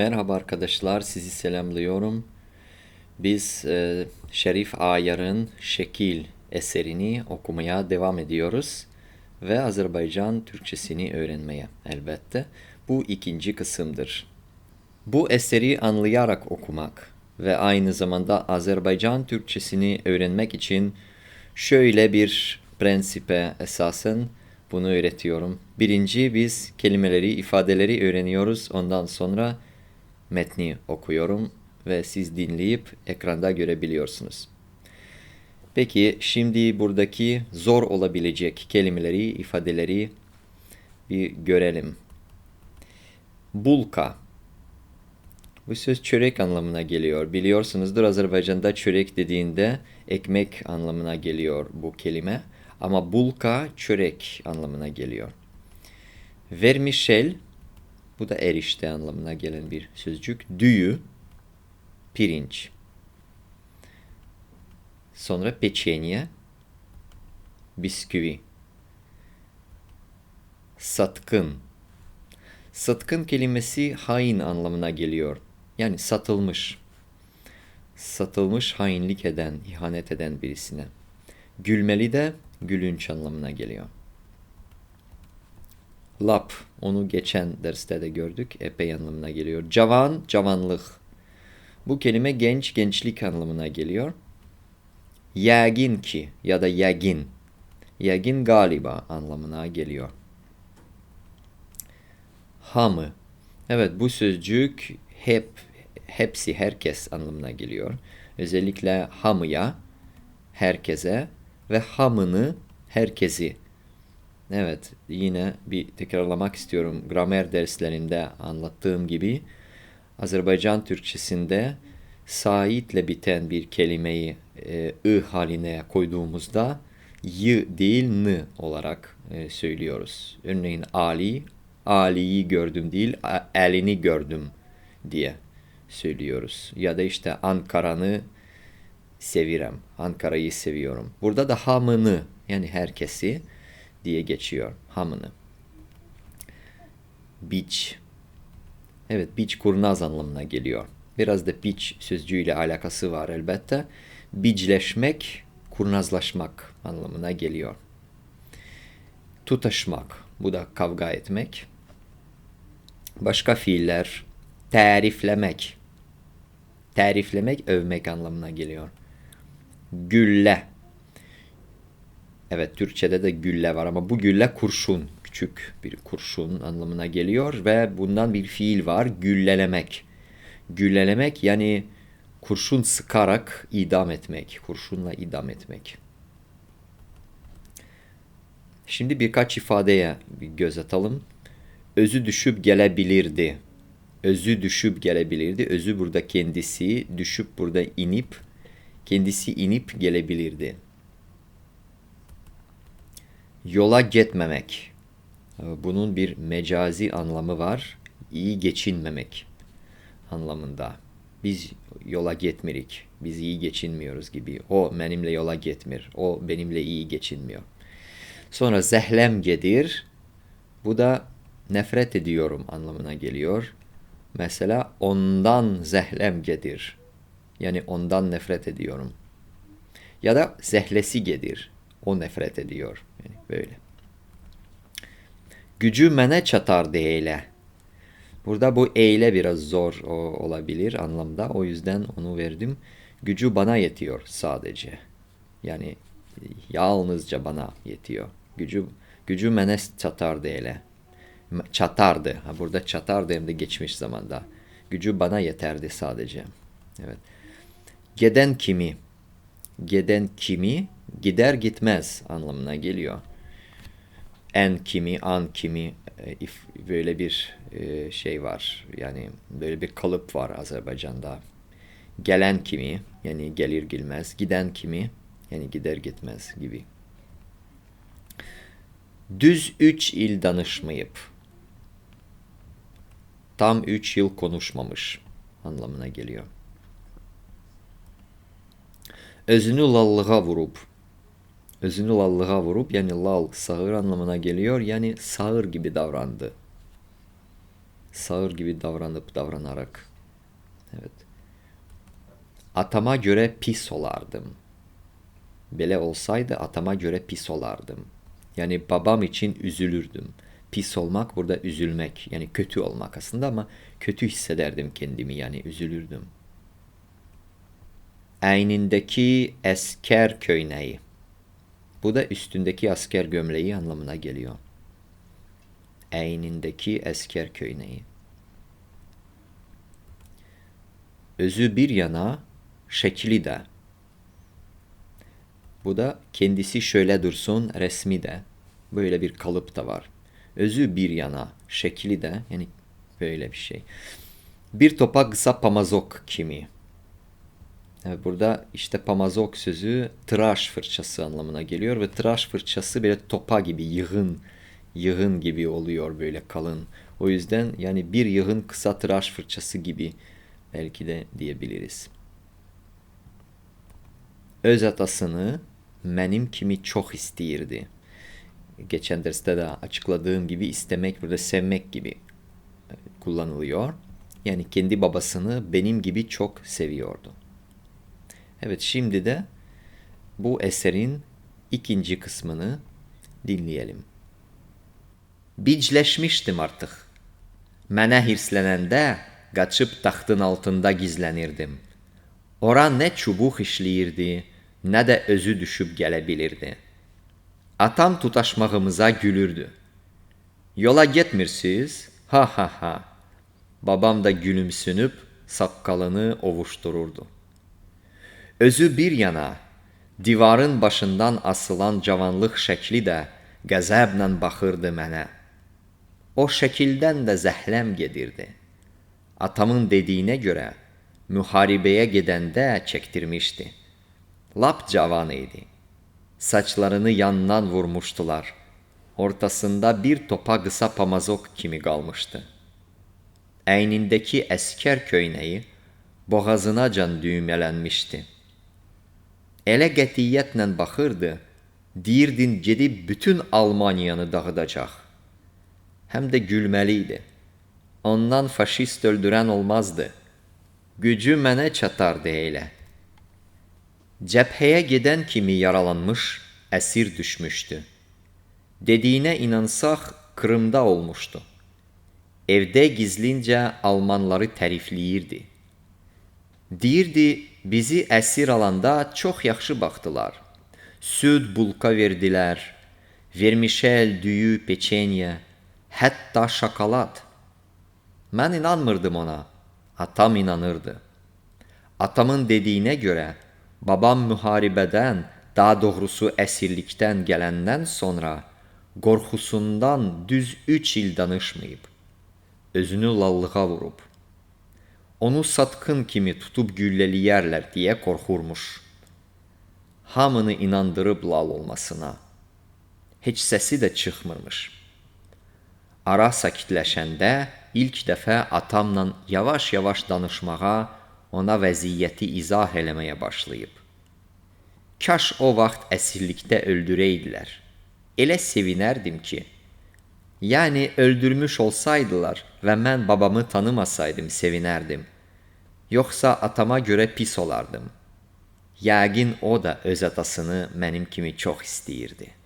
Merhaba arkadaşlar, sizi selamlıyorum. Biz e, Şerif Ayar'ın Şekil eserini okumaya devam ediyoruz ve Azerbaycan Türkçesini öğrenmeye elbette. Bu ikinci kısımdır. Bu eseri anlayarak okumak ve aynı zamanda Azerbaycan Türkçesini öğrenmek için şöyle bir prensipe esasen bunu öğretiyorum. Birinci biz kelimeleri, ifadeleri öğreniyoruz. Ondan sonra metni okuyorum ve siz dinleyip ekranda görebiliyorsunuz. Peki şimdi buradaki zor olabilecek kelimeleri, ifadeleri bir görelim. Bulka. Bu söz çörek anlamına geliyor. Biliyorsunuzdur Azerbaycan'da çörek dediğinde ekmek anlamına geliyor bu kelime. Ama bulka çörek anlamına geliyor. Vermişel bu da erişte anlamına gelen bir sözcük. Düğü, pirinç. Sonra peçenye, bisküvi. Satkın. Satkın kelimesi hain anlamına geliyor. Yani satılmış. Satılmış hainlik eden, ihanet eden birisine. Gülmeli de gülünç anlamına geliyor. Lap, onu geçen derste de gördük, epey anlamına geliyor. Cavan, cavanlık. Bu kelime genç, gençlik anlamına geliyor. Yagin ki ya da yagin. Yagin galiba anlamına geliyor. Hamı. Evet bu sözcük hep, hepsi, herkes anlamına geliyor. Özellikle hamıya, herkese ve hamını, herkesi Evet, yine bir tekrarlamak istiyorum. Gramer derslerinde anlattığım gibi Azerbaycan Türkçesinde saitle biten bir kelimeyi e, ı haline koyduğumuzda y değil n olarak e, söylüyoruz. Örneğin Ali, Ali'yi gördüm değil, elini gördüm diye söylüyoruz. Ya da işte Ankara'nı seviyorum, Ankara'yı seviyorum. Burada da hamını yani herkesi diye geçiyor hamını. Biç. Evet biç kurnaz anlamına geliyor. Biraz da biç sözcüğüyle alakası var elbette. Bicleşmek, kurnazlaşmak anlamına geliyor. Tutaşmak, bu da kavga etmek. Başka fiiller, tariflemek. Tariflemek, övmek anlamına geliyor. Gülle, Evet Türkçe'de de gülle var ama bu gülle kurşun. Küçük bir kurşun anlamına geliyor ve bundan bir fiil var güllelemek. Güllelemek yani kurşun sıkarak idam etmek. Kurşunla idam etmek. Şimdi birkaç ifadeye bir göz atalım. Özü düşüp gelebilirdi. Özü düşüp gelebilirdi. Özü burada kendisi, düşüp burada inip, kendisi inip gelebilirdi. Yola gitmemek. Bunun bir mecazi anlamı var. İyi geçinmemek anlamında. Biz yola gitmirik. Biz iyi geçinmiyoruz gibi. O benimle yola gitmir. O benimle iyi geçinmiyor. Sonra zehlem gedir. Bu da nefret ediyorum anlamına geliyor. Mesela ondan zehlem gedir. Yani ondan nefret ediyorum. Ya da zehlesi gedir. O nefret ediyor. Yani böyle. Gücü mene çatar eyle. Burada bu eyle biraz zor olabilir anlamda. O yüzden onu verdim. Gücü bana yetiyor sadece. Yani yalnızca bana yetiyor. Gücü gücü mene çatar eyle. Çatardı. Ha, burada çatardı hem de geçmiş zamanda. Gücü bana yeterdi sadece. Evet. Geden kimi? Geden kimi? Gider gitmez anlamına geliyor. En kimi, an kimi e, böyle bir e, şey var. Yani böyle bir kalıp var Azerbaycan'da. Gelen kimi yani gelir gelmez, giden kimi yani gider gitmez gibi. Düz üç il danışmayıp tam üç yıl konuşmamış anlamına geliyor. Özünü lallığa vurup özünü lallığa vurup yani lal sağır anlamına geliyor. Yani sağır gibi davrandı. Sağır gibi davranıp davranarak. Evet. Atama göre pis olardım. Böyle olsaydı atama göre pis olardım. Yani babam için üzülürdüm. Pis olmak burada üzülmek. Yani kötü olmak aslında ama kötü hissederdim kendimi yani üzülürdüm. Eynindeki esker köyneği. Bu da üstündeki asker gömleği anlamına geliyor. Eynindeki esker köyneği. Özü bir yana, şekli de. Bu da kendisi şöyle dursun resmi de. Böyle bir kalıp da var. Özü bir yana, şekli de yani böyle bir şey. Bir topa kısa pamazok kimi. Burada işte pamazok sözü tıraş fırçası anlamına geliyor ve tıraş fırçası böyle topa gibi yığın yığın gibi oluyor böyle kalın. O yüzden yani bir yığın kısa tıraş fırçası gibi belki de diyebiliriz. Öz atasını benim kimi çok isteyirdi. Geçen derste de açıkladığım gibi istemek burada sevmek gibi kullanılıyor. Yani kendi babasını benim gibi çok seviyordu. Evet şimdi de bu eserin ikinci kısmını dinleyelim. Bicleşmiştim artık. Mənə hirslənəndə qaçıb taxtın altında gizlənirdim. Ora nə çubuq işləyirdi, nə də özü düşüb gələ bilirdi. Atam tutaşmağımıza gülürdü. Yola getmirsiz? Ha ha ha. Babam da gülümsünüp saqqalını ovuştururdu. Özü bir yana, divarın başından asılan cavanlıq şəkli də qəzəblə baxırdı mənə. O şəkildən də zəhləm gedirdi. Atamın dediyinə görə müharibəyə gedəndə çəkdirmişdi. Lap cavan idi. Saçlarını yandan vurmuşdular. Ortasında bir topa qısa pamazok kimi qalmışdı. Əynindəki əskər köynəyi boğazınacan düymələnmişdi. Elə qətiyyətlə baxırdı, deyirdin gedib bütün Almaniyanı dağıdacaq. Həm də gülməli idi. Ondan faşist öldürən olmazdı. Gücü mənə çatardı elə. Cəbhəyə gedən kimi yaralanmış, əsir düşmüşdü. Dediyinə inansaq, Krımda olmuşdu. Evdə gizlincə Almanları tərifləyirdi. Deyirdi, bizi əsir alanda çox yaxşı baxdılar. Süd bulka verdilər, vermişəl, düyü, peçenya, hətta şokolad. Mən inanmırdım ona. Atam inanırdı. Atamın dediyinə görə babam müharibədən, daha doğrusu əsirlikdən gələndən sonra qorxusundan düz 3 il danışmayıb. Özünü lallığa vurub. Onu satqın kimi tutub güllələyərlər deyə qorxurmuş. Hamını inandırıb lal olmasına. Heç səsi də çıxmırmış. Ara sakitləşəndə ilk dəfə atamla yavaş-yavaş danışmağa, ona vəziyyəti izah eləməyə başlayıb. Kaş o vaxt əsirlikdə öldürəydilər. Elə sevinərdim ki, yəni öldürmüş olsaydılar və mən babamı tanımasaydım sevinərdim. Yoxsa atama görə pis olardım. Yəqin o da öz atasını mənim kimi çox istəyirdi.